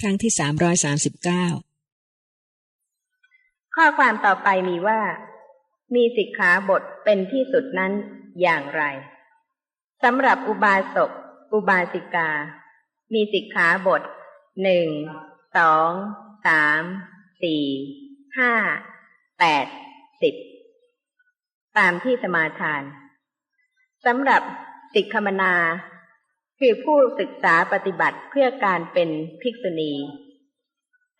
ครั้งที่สามร้อยสามสิบเก้าข้อความต่อไปมีว่า มีสิกขาบทเป็นที่สุดนั้นอย่างไรสำหรับอุบาสก อุบาสิกา มีสิกขาบทหนึ่งสองสามสี่ห้าแปดสิบตามที่สมาทานสำหรับสิกขมนา คือผู้ศึกษาปฏิบัติเพื่อการเป็นภิกษุณี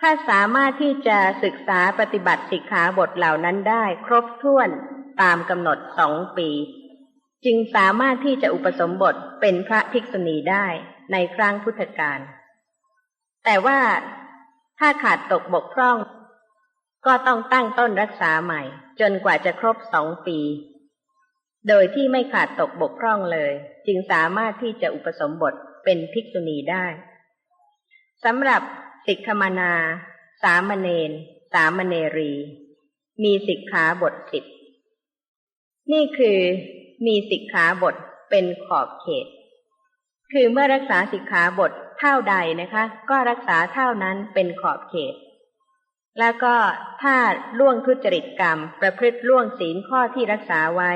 ถ้าสามารถที่จะศึกษาปฏิบัติสิกขาบทเหล่านั้นได้ครบถ้วนตามกำหนดสองปี จึงสามารถที่จะอุปสมบทเป็นพระภิกษุณีได้ในครั้งพุทธกาลแต่ว่าถ้าขาดตกบกพร่อง ก็ต้องตั้งต้นรักษาใหม่ จนกว่าจะครบสองปี โดยที่ไม่ขาดตกบกพร่องเลย จึงสามารถที่จะอุปสมบทเป็นภิกษุณีได้สำหรับสิกขมานา สามเณรสามเณรี มีสิกขาบทสิบนี่คือมีสิกขาบทเป็นขอบเขต คือเมื่อรักษาสิกขาบทเท่าใดนะคะ ก็รักษาเท่านั้นเป็นขอบเขต แล้วก็ถ้าล่วงทุจริตกรรม ประพฤติล่วงศีลข้อที่รักษาไว้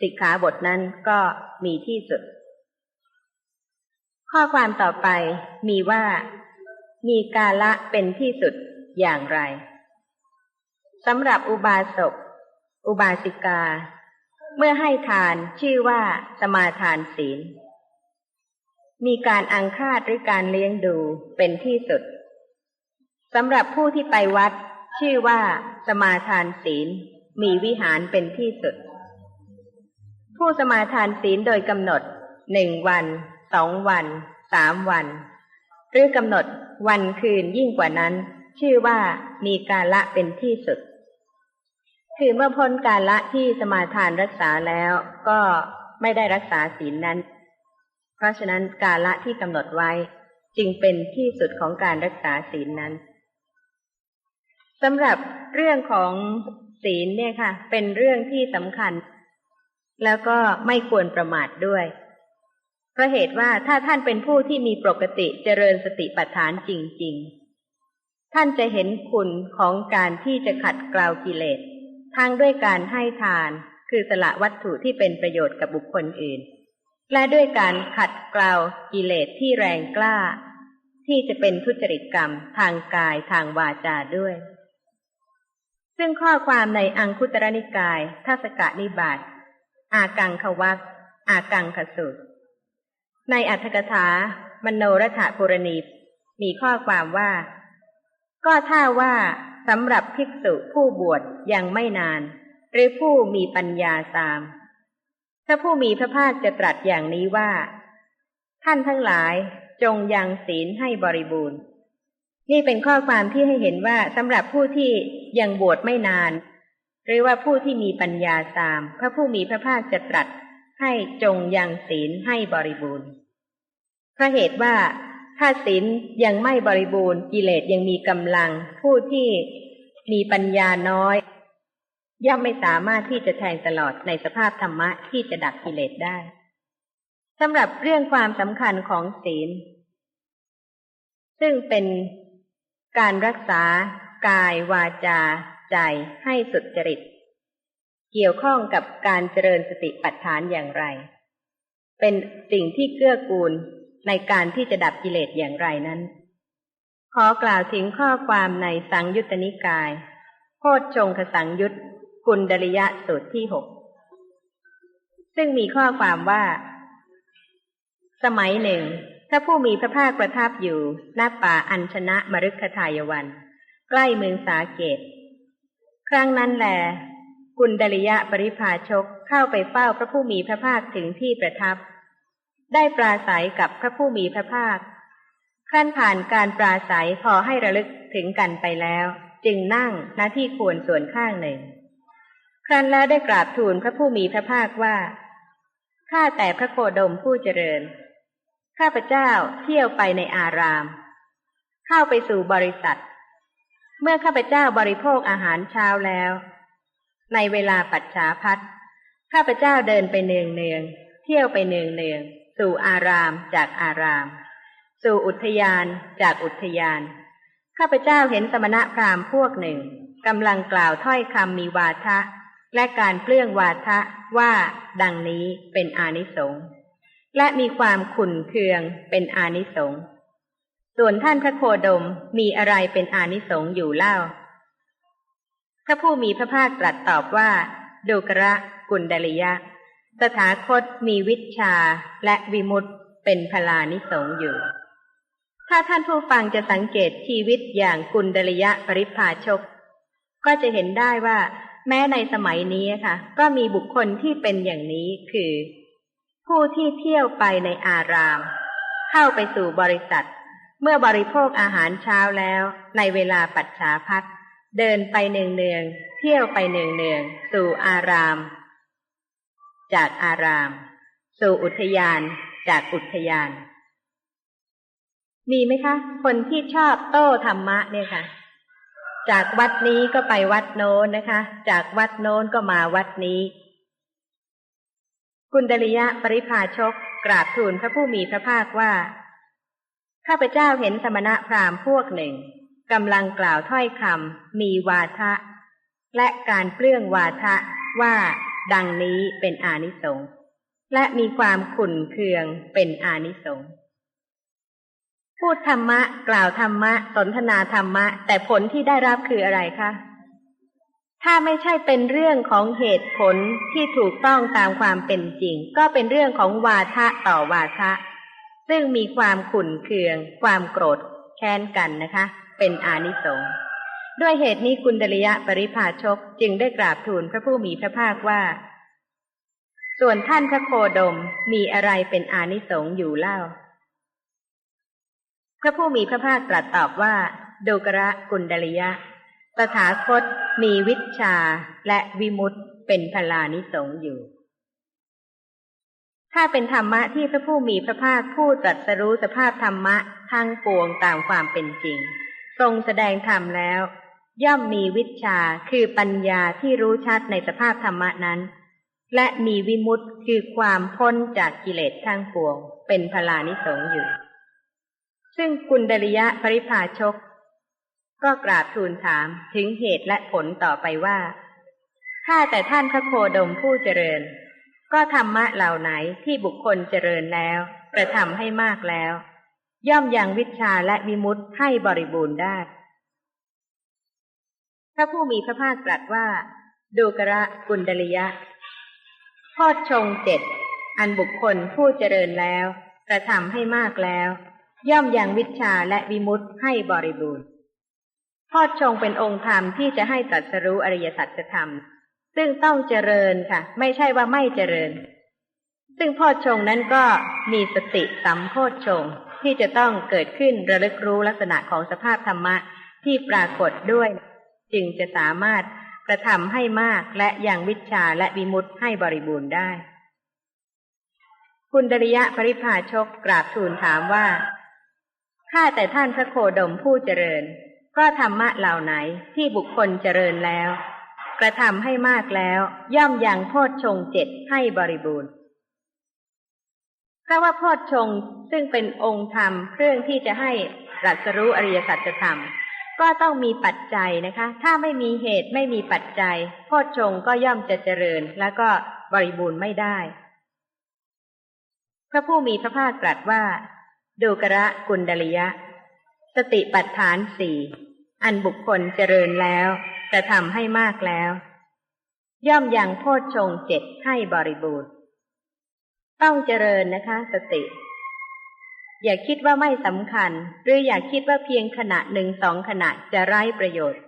สิกขาบทนั้นก็มีที่สุด ข้อความต่อไปมีว่า มีกาละเป็นที่สุดอย่างไรสำหรับอุบาสก อุบาสิกา เมื่อให้ทานชื่อว่าสมาทานศีล มีการอังคาดหรือการเลี้ยงดูเป็นที่สุดสำหรับผู้ที่ไปวัด ชื่อว่า สมาทานศีล มีวิหารเป็นที่สุด ผู้สมาทานศีลโดยกำหนดหนึ่งวันสองวันสามวัน หรือกำหนดวันคืนยิ่งกว่านั้น ชื่อว่ามีกาละเป็นที่สุด คือเมื่อพ้นกาละที่สมาทานรักษาแล้วก็ไม่ได้รักษาศีลนั้น เพราะฉะนั้นกาละที่กำหนดไว้ จึงเป็นที่สุดของการรักษาศีลนั้นสำหรับเรื่องของศีลเนี่ยค่ะ เป็นเรื่องที่สำคัญ แล้วก็ไม่ควรประมาทด้วย เพราะเหตุว่าถ้าท่านเป็นผู้ที่มีปกติเจริญสติปัฏฐานจริง ๆ ท่านจะเห็นคุณของการที่จะขัดเกลากิเลสทั้งด้วยการให้ทาน คือสละวัตถุที่เป็นประโยชน์กับบุคคลอื่น และด้วยการขัดเกลากิเลสที่แรงกล้า ที่จะเป็นทุจริตกรรมทางกายทางวาจาด้วย ซึ่งข้อความในอังคุตรนิกายทัศกนิบาต อากังขวักอากังขสุในอัธกถามโนรถปุรณีมีข้อความว่า ก็ถ้าว่าสำหรับภิกษุผู้บวชยังไม่นาน หรือผู้มีปัญญาตาม ถ้าผู้มีพระภาคจะตรัสอย่างนี้ว่า ท่านทั้งหลายจงยังศีลให้บริบูรณ์ นี่เป็นข้อความที่ให้เห็นว่าสำหรับผู้ที่ยังบวชไม่นาน หรือว่าผู้ที่มีปัญญาตาม พระผู้มีพระภาคจะตรัสให้จงยังศีลให้บริบูรณ์เพราะเหตุว่าถ้าศีลยังไม่บริบูรณ์กิเลสยังมีกำลัง ผู้ที่มีปัญญาน้อย ย่อมไม่สามารถที่จะแทงตลอดในสภาพธรรมะที่จะดับกิเลสได้สำหรับเรื่องความสำคัญของศีล ซึ่งเป็นการรักษากายวาจา ใจให้สุดจริต เกี่ยวข้องกับการเจริญสติปัฏฐานอย่างไร เป็นสิ่งที่เกื้อกูลในการที่จะดับกิเลสอย่างไรนั้น ขอกล่าวถึงข้อความในสังยุตตนิกาย โพชฌงคสังยุตกุลดริยะสูตรที่หกซึ่งมีข้อความว่า สมัยหนึ่ง ถ้าผู้มีพระภาคประทับอยู่หน้าป่าอัญชนะมรุกขทายวัน ใกล้เมืองสาเกต ครั้งนั้นแหลกุณดลิยะปริภาชกเข้าไปเฝ้าพระผู้มีพระภาคถึงที่ประทับ ได้ปราศัยกับพระผู้มีพระภาคขั้นผ่านการปราศัยพอให้ระลึกถึงกันไปแล้ว จึงนั่งหน้าที่ควรส่วนข้างหนึ่ง ครั้นแล้วได้กราบทูลพระผู้มีพระภาคว่าข้าแต่พระโคดมผู้เจริญ ข้าพเจ้าเที่ยวไปในอาราม เข้าไปสู่บริษัท เมื่อข้าพเจ้าบริโภคอาหารเช้าแล้ว ในเวลาปัจฉาพัดข้าพเจ้าเดินไปเนืองเนืองเที่ยวไปเนืองเนืองสู่อารามจากอาราม สู่อุทยานจากอุทยาน ข้าพเจ้าเห็นสมณะพราหมณ์พวกหนึ่งกำลังกล่าวถ้อยคำมีวาทะ และการเปลื้องวาทะว่าดังนี้เป็นอานิสงส์และมีความขุนเคืองเป็นอานิสงส์ ส่วนท่านพระโคดมมีอะไรเป็นอานิสงส์อยู่เล่า พระผู้มีพระภาคตรัสตอบว่าดูกระกุณดลิยะสถาคตมีวิชาและวิมุตเป็นพลานิสงอยู่ ถ้าท่านผู้ฟังจะสังเกตชีวิตอย่างกุณดลิยะปริพาชก ก็จะเห็นได้ว่า แม้ในสมัยนี้ค่ะ ก็มีบุคคลที่เป็นอย่างนี้คือ ผู้ที่เที่ยวไปในอาราม เข้าไปสู่บริษัท เมื่อบริโภคอาหารเช้าแล้ว ในเวลาปัจฉาพักเดินไปเนืองๆเที่ยวไปเนืองๆสู่อาราม จากอาราม สู่อุทยาน จากอุทยาน มีไหมคะ คนที่ชอบโต้ธรรมะเนี่ยค่ะ จากวัดนี้ก็ไปวัดโน้นนะคะ จากวัดโน้นก็มาวัดนี้คุณดริยะปริภาชกกราบทูลพระผู้มีพระภาคว่า ข้าพเจ้าเห็นสมณะพราหมณ์พวกหนึ่งกำลังกล่าวถ้อยคำมีวาทะ และการเปลื้องวาทะว่าดังนี้เป็นอานิสงส์และมีความขุ่นเคืองเป็นอานิสงส์พูดธรรมะ กล่าวธรรมะ สนทนาธรรมะ แต่ผลที่ได้รับคืออะไรคะถ้าไม่ใช่เป็นเรื่องของเหตุผลที่ถูกต้องตามความเป็นจริง ก็เป็นเรื่องของวาทะต่อวาทะ ซึ่งมีความขุ่นเคือง ความโกรธแค้นกันนะคะ เป็นอานิสงส์ด้วยเหตุนี้กุณดลิยะปริภาชกจึงได้กราบทูลพระผู้มีพระภาคว่า ส่วนท่านพระโคดมมีอะไรเป็นอานิสงส์อยู่เล่า พระผู้มีพระภาคตรัสตอบว่าดูกระกุณดลิยะตถาคตมีวิชาและวิมุตเป็นพลานิสงส์อยู่ ถ้าเป็นธรรมะที่พระผู้มีพระภาคผู้ตรัสรู้สภาพธรรมะทั้งปวงตามความเป็นจริง ทรงแสดงธรรมแล้ว ย่อมมีวิชาคือปัญญาที่รู้ชัดในสภาพธรรมะนั้น และมีวิมุตต์คือความพ้นจากกิเลสทั้งปวง เป็นพลานิสงอยู่ ซึ่งกุณดริยะปริภาชก ก็กราบทูลถามถึงเหตุและผลต่อไปว่าถ้าแต่ท่านพระโคดมผู้เจริญ ก็ธรรมะเหล่าไหนที่บุคคลเจริญแล้วกระทำให้มากแล้ว ย่อมยังวิชาและวิมุตให้บริบูรณ์ได้พระผู้มีพระภาคตรัสว่าดูกระกุณดลิยะพอดชงเจ็ดอันบุคคลผู้เจริญแล้ว กระทำให้มากแล้ว ย่อมยังวิชาและวิมุตให้บริบูรณ์พอดชงเป็นองค์ธรรมที่จะให้ตรัสรู้อริยสัจธรรม ซึ่งต้องเจริญค่ะ ไม่ใช่ว่าไม่เจริญ ซึ่งพอชงนั้นก็มีสติสัมโพชชงที่จะต้องเกิดขึ้นระลึกรู้ลักษณะของสภาพธรรมะที่ปรากฏด้วย จึงจะสามารถกระทำให้มากและยังวิชาและวิมุตให้บริบูรณ์ได้ คุณดริยะปริภาชกกราบทูลถามว่าข้าแต่ท่านพระโคดมผู้เจริญ ก็ธรรมะเหล่าไหนที่บุคคลเจริญแล้ว กระทำให้มากแล้ว ย่อมยังโพชฌงเจ็ดให้บริบูรณ์เพราะว่าโพชฌงซึ่งเป็นองค์ธรรมเครื่องที่จะให้รัสรู้อริยสัจธรรม ก็ต้องมีปัจจัยนะคะ ถ้าไม่มีเหตุไม่มีปัจจัย โพชฌงก็ย่อมจะเจริญ แล้วก็บริบูรณ์ไม่ได้ พระผู้มีพระภาคตรัสว่า ดูกระกุณดลิยะ สติปัฏฐานสี่อันบุคคลเจริญแล้ว จะทำให้มากแล้ว ย่อมยังโพชฌงเจ็ดให้บริบูรณ์ ต้องเจริญนะคะ สติ อย่าคิดว่าไม่สำคัญ หรืออย่าคิดว่าเพียงขณะหนึ่งสองขณะจะไร้ประโยชน์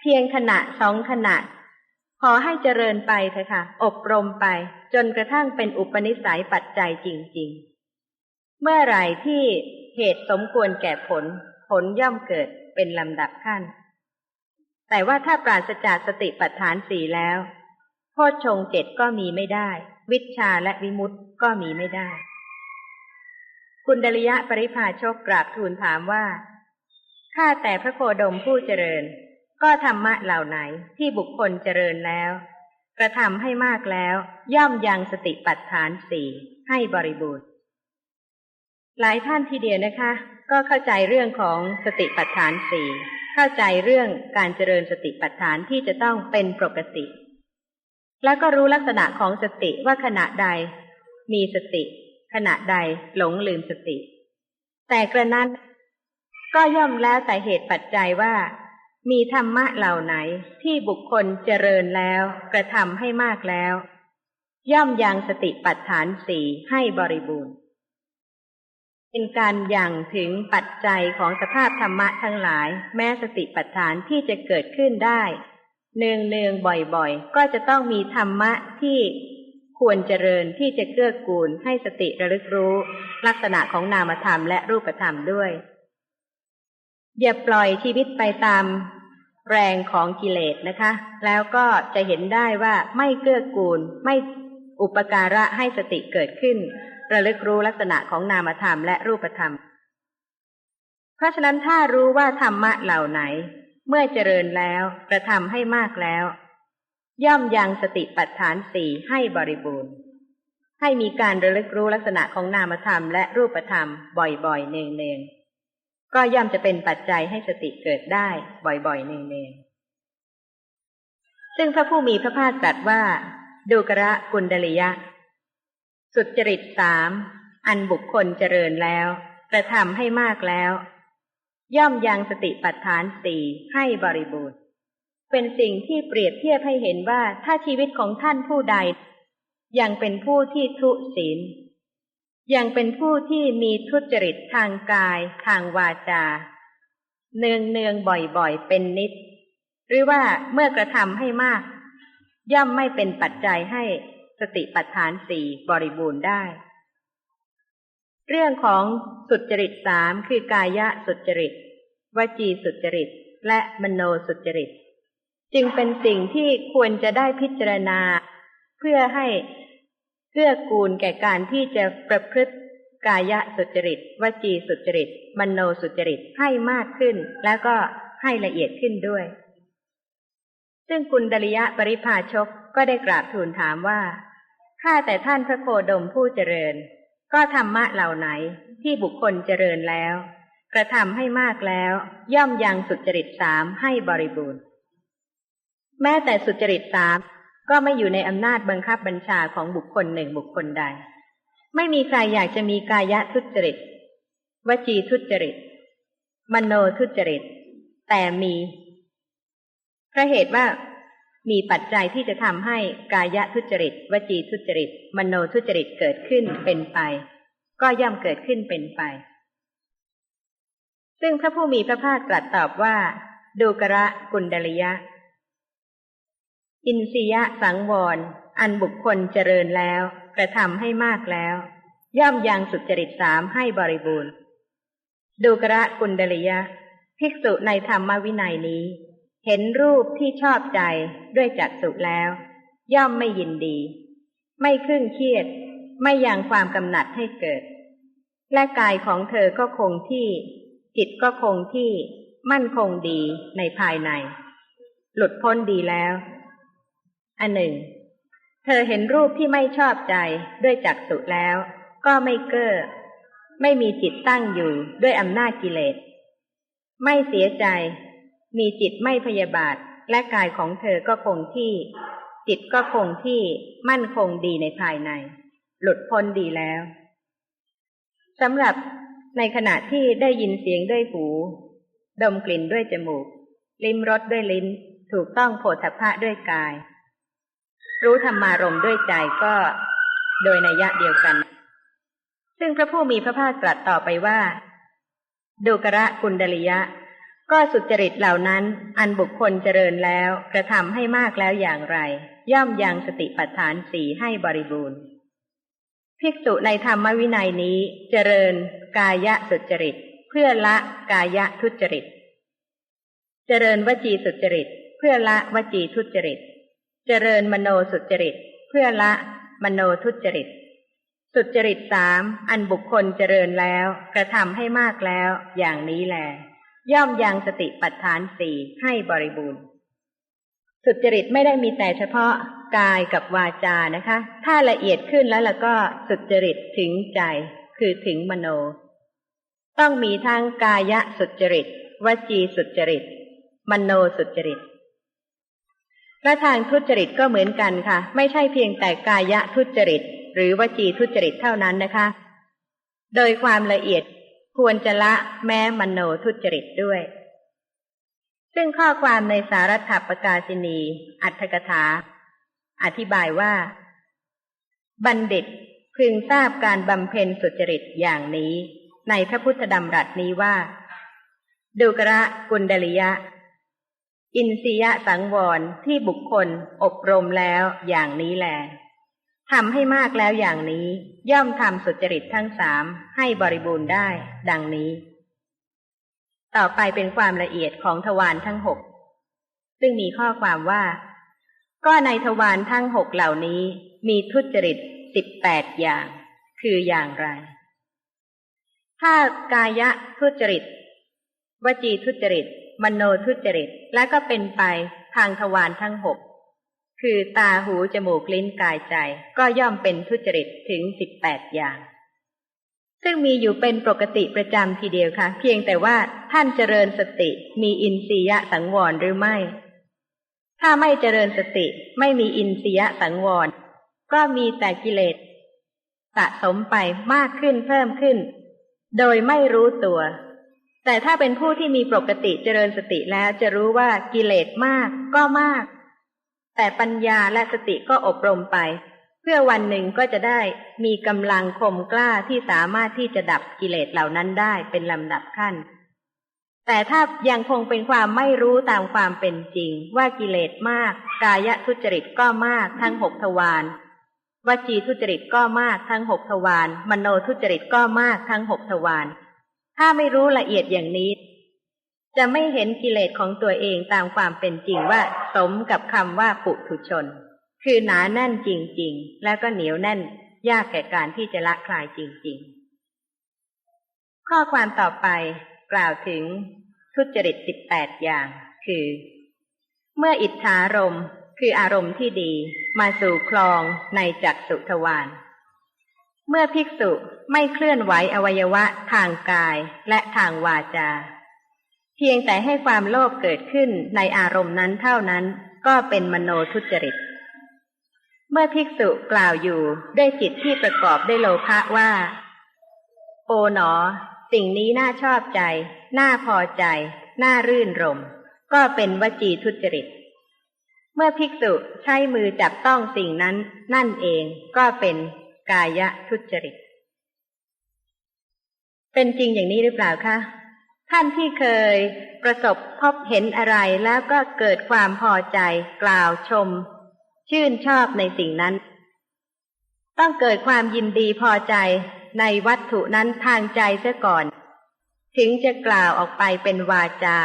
เพียงขณะสองขณะ ขอให้เจริญไปเถอะค่ะ อบรมไป จนกระทั่งเป็นอุปนิสัยปัจจัยจริง ๆ เมื่อไหร่ที่เหตุสมควรแก่ผล ผลย่อมเกิดเป็นลำดับขั้น แต่ว่าถ้าปราศจากสติปัฏฐานสี่แล้วโพชฌงเจ็ดก็มีไม่ได้ วิชาและวิมุตต์ก็มีไม่ได้ คุณดริยะปริภาชกกราบทูลถามว่าข้าแต่พระโคดมผู้เจริญ ก็ธรรมะเหล่าไหนที่บุคคลเจริญแล้วกระทำให้มากแล้ว ย่อมยังสติปัฏฐานสี่ให้บริบูรณ์หลายท่านทีเดียวนะคะ ก็เข้าใจเรื่องของสติปัฏฐานสี่ เข้าใจเรื่องการเจริญสติปัฏฐานที่จะต้องเป็นปกติ แล้วก็รู้ลักษณะของสติว่าขณะใด มีสติ ขณะใดหลงลืมสติ แต่กระนั้น ก็ย่อมแล้วแต่เหตุปัจจัยว่า มีธรรมะเหล่าไหนที่บุคคลเจริญแล้ว กระทำให้มากแล้ว ย่อมยังสติปัฏฐานสี่ให้บริบูรณ์ เป็นการยังถึงปัจจัยของสภาพธรรมะทั้งหลาย แม้สติปัฏฐานที่จะเกิดขึ้นได้ เนืองเนืองบ่อยๆ ก็จะต้องมีธรรมะที่ควรเจริญที่จะเกื้อกูลให้สติระลึกรู้ ลักษณะของนามธรรมและรูปธรรมด้วย อย่าปล่อยชีวิตไปตามแรงของกิเลสนะคะ แล้วก็จะเห็นได้ว่าไม่เกื้อกูลไม่อุปการะให้สติเกิดขึ้น ระลึกรู้ลักษณะของนามธรรมและรูปธรรม เพราะฉะนั้นถ้ารู้ว่าธรรมะเหล่าไหน เมื่อเจริญแล้วกระทำให้มากแล้ว ย่อมยังสติปัฏฐานสี่ให้บริบูรณ์ ให้มีการระลึกรู้ลักษณะของนามธรรมและรูปธรรมบ่อยๆ เนืองๆ ก็ย่อมจะเป็นปัจจัยให้สติเกิดได้บ่อยๆ เนืองๆ ซึ่งพระผู้มีพระภาคตรัสว่า ดูกระกุณดลิยะ สุจริตสามอันบุคคลเจริญแล้วกระทำให้มากแล้ว ย่อมยังสติปัฏฐานสี่ให้บริบูรณ์ เป็นสิ่งที่เปรียบเทียบให้เห็นว่าถ้าชีวิตของท่านผู้ใด ยังเป็นผู้ที่ทุศีล ยังเป็นผู้ที่มีทุจริตทางกาย ทางวาจา เนืองเนืองบ่อยๆ เป็นนิด หรือว่าเมื่อกระทำให้มาก ย่อมไม่เป็นปัจจัยให้ สติปัฏฐานสี่บริบูรณ์ได้ เรื่องของสุจริตสามคือกายะสุจริต วจีสุจริต และมโนสุจริต จึงเป็นสิ่งที่ควรจะได้พิจารณา เพื่อให้เกื้อกูลแก่การที่จะประพฤติกายะสุจริต วจีสุจริต มโนสุจริตให้มากขึ้น แล้วก็ให้ละเอียดขึ้นด้วย ซึ่งกุณดลิยะปริภาชกก็ได้กราบทูลถามว่า ข้าแต่ท่านพระโคดมผู้เจริญ ก็ธรรมะเหล่าไหนที่บุคคลเจริญแล้ว กระทำให้มากแล้ว ย่อมยังสุจริตสามให้บริบูรณ์ แม้แต่สุจริตสามก็ไม่อยู่ในอำนาจบังคับบัญชาของบุคคลหนึ่งบุคคลใด ไม่มีใครอยากจะมีกายะทุจริต วจีทุจริต มโนทุจริต แต่มีเพราะเหตุว่า มีปัจจัยที่จะทำให้กายทุจริต วจีทุจริต มโนทุจริตเกิดขึ้นเป็นไป ก็ย่อมเกิดขึ้นเป็นไป ซึ่งพระผู้มีพระภาคตรัสตอบว่า ดูกระกุณดลิยะ อินสียะสังวร อันบุคคลเจริญแล้ว กระทำให้มากแล้ว ย่อมยังสุจริตสามให้บริบูรณ์ ดูกระกุณดลิยะ ภิกษุในธรรมวินัยนี้ เห็นรูปที่ชอบใจด้วยจักสุแล้ว ย่อมไม่ยินดี ไม่ครึ่งเครียด ไม่ยังความกำหนัดให้เกิด และกายของเธอก็คงที่ จิตก็คงที่มั่นคงดีในภายใน หลุดพ้นดีแล้ว อันหนึ่ง เธอเห็นรูปที่ไม่ชอบใจด้วยจักสุแล้ว ก็ไม่เก้อไม่มีจิตตั้งอยู่ด้วยอำนาจกิเลส ไม่เสียใจ มีจิตไม่พยาบาท และกายของเธอก็คงที่ จิตก็คงที่มั่นคงดีในภายใน หลุดพ้นดีแล้วสำหรับในขณะที่ได้ยินเสียงด้วยหู ดมกลิ่นด้วยจมูก ลิ้มรสด้วยลิ้น ถูกต้องโผฏฐะด้วยกาย รู้ธรรมารมด้วยใจก็โดยนัยยะเดียวกัน ซึ่งพระผู้มีพระภาคตรัสต่อไปว่า ดูกระกุณดลิยะ ก็สุจริตเหล่านั้น อันบุคคลเจริญแล้วกระทำให้มากแล้วอย่างไร ย่อมยังสติปัฏฐานสีให้บริบูรณ์ภิกษุในธรรมวินัยนี้เจริญกายะสุจริต เพื่อละกายะทุจริต เจริญวจีสุจริต เพื่อละวจีทุจริต เจริญมโนสุจริต เพื่อละมโนทุจริต สุจริตสามอันบุคคลเจริญแล้วกระทำให้มากแล้ว อย่างนี้แหละ ย่อมยังสติปัฏฐานสี่ให้บริบูรณ์สุจริตไม่ได้มีแต่เฉพาะกายกับวาจานะคะ ถ้าละเอียดขึ้นแล้วแล้วก็สุจริตถึงใจ คือถึงมโน ต้องมีทั้งกายสุจริต วจีสุจริต มโนสุจริตและทางทุจริตก็เหมือนกันค่ะ ไม่ใช่เพียงแต่กายทุจริต หรือวจีทุจริตเท่านั้นนะคะ โดยความละเอียด ควรจะละแม้มโนทุจริตด้วย ซึ่งข้อความในสารัฐประกาศินี อัตถกถา อธิบายว่า บัณฑิตพึงทราบการบำเพ็ญสุจริตอย่างนี้ ในพระพุทธดำรัสนี้ว่า ดูกระกุณดลิยะ อินทรียสังวรที่บุคคลอบรมแล้วอย่างนี้แหละ ทำให้มากแล้วอย่างนี้ ย่อมทำสุจริตทั้งสามให้บริบูรณ์ได้ ดังนี้ ต่อไปเป็นความละเอียดของทวารทั้งหกซึ่งมีข้อความว่า ก็ในทวารทั้งหกเหล่านี้ มีทุจริตสิบแปดอย่าง คืออย่างไร ถ้ากายะทุจริต วจีทุจริต มโนทุจริต และก็เป็นไปทางทวารทั้งหก คือตาหูจมูกลิ้นกายใจ ก็ย่อมเป็นทุจริตถึงสิบแปดอย่าง ซึ่งมีอยู่เป็นปกติประจำทีเดียวค่ะ เพียงแต่ว่าท่านเจริญสติมีอินทรียะสังวรหรือไม่ ถ้าไม่เจริญสติไม่มีอินทรียะสังวร ก็มีแต่กิเลสสะสมไปมากขึ้นเพิ่มขึ้น โดยไม่รู้ตัว แต่ถ้าเป็นผู้ที่มีปกติเจริญสติแล้วจะรู้ว่ากิเลสมากก็มาก แต่ปัญญาและสติก็อบรมไป เพื่อวันหนึ่งก็จะได้มีกำลังคมกล้าที่สามารถที่จะดับกิเลสเหล่านั้นได้เป็นลำดับขั้น แต่ถ้ายังคงเป็นความไม่รู้ตามความเป็นจริง ว่ากิเลสมาก กายทุจริตก็มากทั้งหกทวารวจีทุจริตก็มากทั้งหกทวารมโนทุจริตก็มากทั้งหกทวารถ้าไม่รู้ละเอียดอย่างนี้ จะไม่เห็นกิเลสของตัวเองตามความเป็นจริงว่าสมกับคำว่าปุถุชน คือหนาแน่นจริง ๆ แล้วก็เหนียวแน่น ยากแก่การที่จะละคลายจริง ๆ ข้อความต่อไปกล่าวถึงทุจริตสิบแปดอย่าง คือ เมื่ออิทธารมคืออารมณ์ที่ดีมาสู่คลองในจักสุทวารเมื่อภิกษุไม่เคลื่อนไหวอวัยวะทางกายและทางวาจา พียงแต่ให้ความโลภเกิดขึ้นในอารมณ์นั้นเท่านั้นก็เป็นมโนทุจริต เมื่อภิกษุกล่าวอยู่ด้วยจิตที่ประกอบด้วยโลภะว่า โอหนอ สิ่งนี้น่าชอบใจ น่าพอใจ น่ารื่นรม ก็เป็นวจีทุจริต เมื่อภิกษุใช้มือจับต้องสิ่งนั้นนั่นเองก็เป็นกายทุจริต เป็นจริงอย่างนี้หรือเปล่าคะ ท่านที่เคยประสบพบเห็นอะไรแล้วก็เกิดความพอใจกล่าวชม ชื่นชอบในสิ่งนั้น ต้องเกิดความยินดีพอใจในวัตถุนั้นทางใจเสียก่อน ถึงจะกล่าวออกไปเป็นวาจา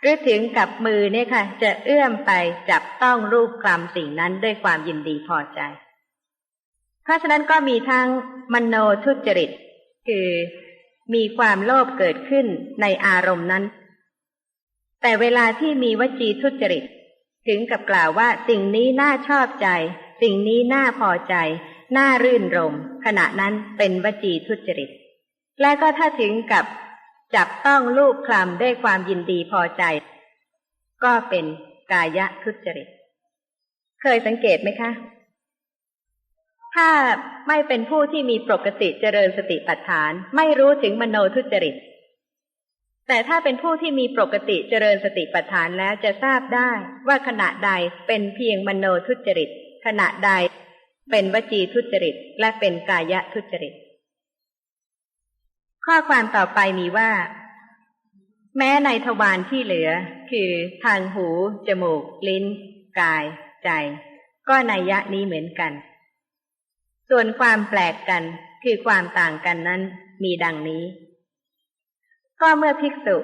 หรือถึงกับมือเนี่ยค่ะ จะเอื้อมไปจับต้องรูปคลำสิ่งนั้นด้วยความยินดีพอใจ เพราะฉะนั้นก็มีทั้งมโนทุจริต คือ มีความโลภเกิดขึ้นในอารมณ์นั้น แต่เวลาที่มีวจีทุจริต ถึงกับกล่าวว่าสิ่งนี้น่าชอบใจ สิ่งนี้น่าพอใจ น่ารื่นรม ขณะนั้นเป็นวจีทุจริต และก็ถ้าถึงกับจับต้องรูปคลำด้วยความยินดีพอใจ ก็เป็นกายทุจริต เคยสังเกตไหมคะ ถ้าไม่เป็นผู้ที่มีปกติเจริญสติปัฏฐาน ไม่รู้ถึงมโนทุจริต แต่ถ้าเป็นผู้ที่มีปกติเจริญสติปัฏฐานแล้วจะทราบได้ว่าขณะใดเป็นเพียงมโนทุจริต ขณะใดเป็นวจีทุจริต และเป็นกายทุจริต ข้อความต่อไปมีว่า แม้ในทวารที่เหลือ คือทางหู จมูก ลิ้น กาย ใจ ก็นัยยะนี้เหมือนกัน ส่วนความแปลกกันคือความต่างกันนั้นมีดังนี้ ก็เมื่อภิกษุ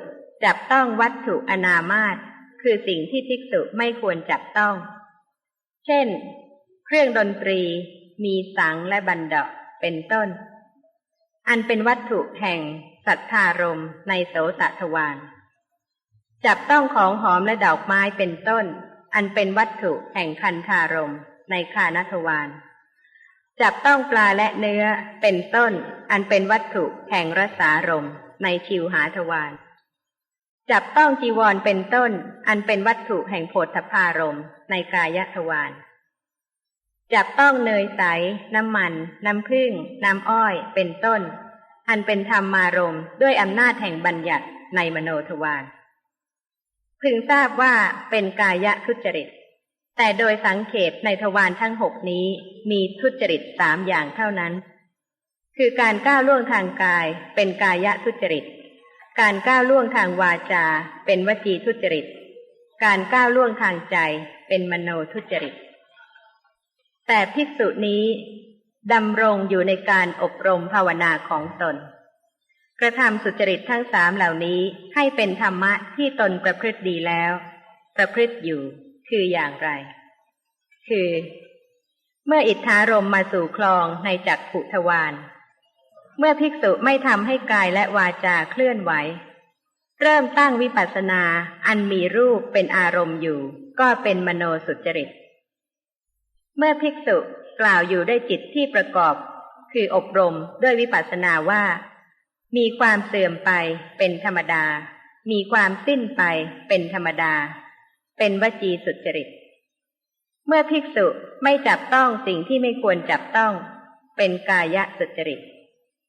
จับต้องวัตถุอนามาตคือสิ่งที่ภิกษุไม่ควรจับต้อง เช่น เครื่องดนตรีมีสังและบันดาเป็นต้น อันเป็นวัตถุแห่งสัทธารมในโสตทวารจับต้องของหอมและดอกไม้เป็นต้น อันเป็นวัตถุแห่งคันธารมในคานทวาร จับต้องปลาและเนื้อเป็นต้น อันเป็นวัตถุแห่งรสารมในชิวหาทวารจับต้องจีวรเป็นต้น อันเป็นวัตถุแห่งโพธพารมในกายทวารจับต้องเนยใส น้ำมัน น้ำผึ้งน้ำอ้อยเป็นต้น อันเป็นธรรมารมด้วยอำนาจแห่งบัญญัติในมโนทวารพึงทราบว่าเป็นกายทุจริต แต่โดยสังเขปในทวารทั้งหกนี้มีทุจริตสามอย่างเท่านั้น คือการก้าวล่วงทางกายเป็นกายทุจริต การก้าวล่วงทางวาจา เป็นวจีทุจริต การก้าวล่วงทางใจเป็นมโนทุจริต แต่ภิกษุนี้ดำรงอยู่ในการอบรมภาวนาของตน กระทำสุจริตทั้งสามเหล่านี้ให้เป็นธรรมะที่ตนประพฤติดีแล้ว ประพฤติอยู่ คืออย่างไร คือ เมื่ออิทธารมมาสู่คลองในจักขุทวารเมื่อภิกษุไม่ทำให้กายและวาจาเคลื่อนไหว เริ่มตั้งวิปัสสนาอันมีรูปเป็นอารมณ์อยู่ ก็เป็นมโนสุจริต เมื่อภิกษุกล่าวอยู่ด้วยจิตที่ประกอบ คืออบรมด้วยวิปัสสนาว่า มีความเสื่อมไปเป็นธรรมดา มีความสิ้นไปเป็นธรรมดา เป็นวจีสุจริต เมื่อภิกษุไม่จับต้องสิ่งที่ไม่ควรจับต้อง เป็นกายสุจริต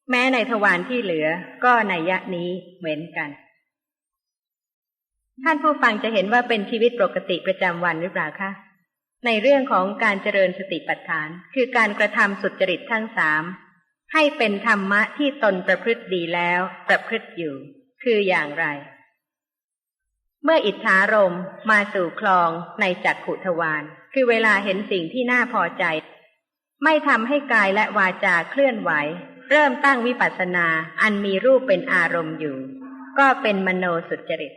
แม้ในทวารที่เหลือก็ในยะนี้เหมือนกัน ท่านผู้ฟังจะเห็นว่าเป็นชีวิตปกติประจำวันหรือเปล่าคะในเรื่องของการเจริญสติปัฏฐาน คือการกระทำสุจริตทั้งสามให้เป็นธรรมะที่ตนประพฤติดีแล้วประพฤติอยู่ คืออย่างไร เมื่ออิทธารมมาสู่คลองในจักขุทวารคือเวลาเห็นสิ่งที่น่าพอใจ ไม่ทำให้กายและวาจาเคลื่อนไหว เริ่มตั้งวิปัสสนาอันมีรูปเป็นอารมณ์อยู่ ก็เป็นมโนสุจริต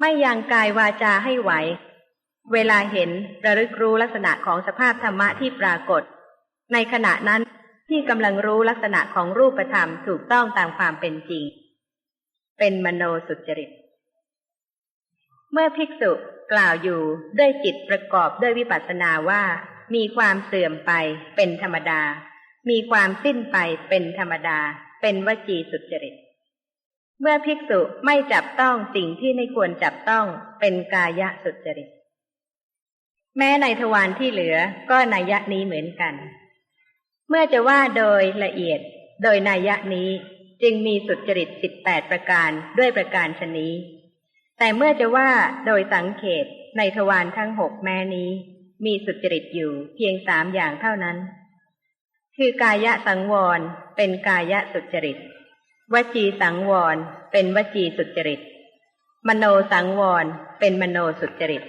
ไม่ยังกายวาจาให้ไหว เวลาเห็นระลึกรู้ลักษณะของสภาพธรรมะที่ปรากฏ ในขณะนั้นที่กำลังรู้ลักษณะของรูปธรรมถูกต้องตามความเป็นจริง เป็นมโนสุจริต เมื่อภิกษุกล่าวอยู่ด้วยจิตประกอบด้วยวิปัสสนาว่า มีความเสื่อมไปเป็นธรรมดา มีความสิ้นไปเป็นธรรมดา เป็นวจีสุจริต เมื่อภิกษุไม่จับต้องสิ่งที่ไม่ควรจับต้องเป็นกายสุจริต แม้ในทวารที่เหลือก็นัยยะนี้เหมือนกัน เมื่อจะว่าโดยละเอียดโดยนัยยะนี้ จึงมีสุจริตสิบแปดประการด้วยประการชนี้ แต่เมื่อจะว่าโดยสังเขตในทวารทั้งหกแม้นี้ มีสุจริตอยู่เพียงสามอย่างเท่านั้น คือกายะสังวรเป็นกายะสุจริต วจีสังวรเป็นวจีสุจริต มโนสังวรเป็นมโนสุจริต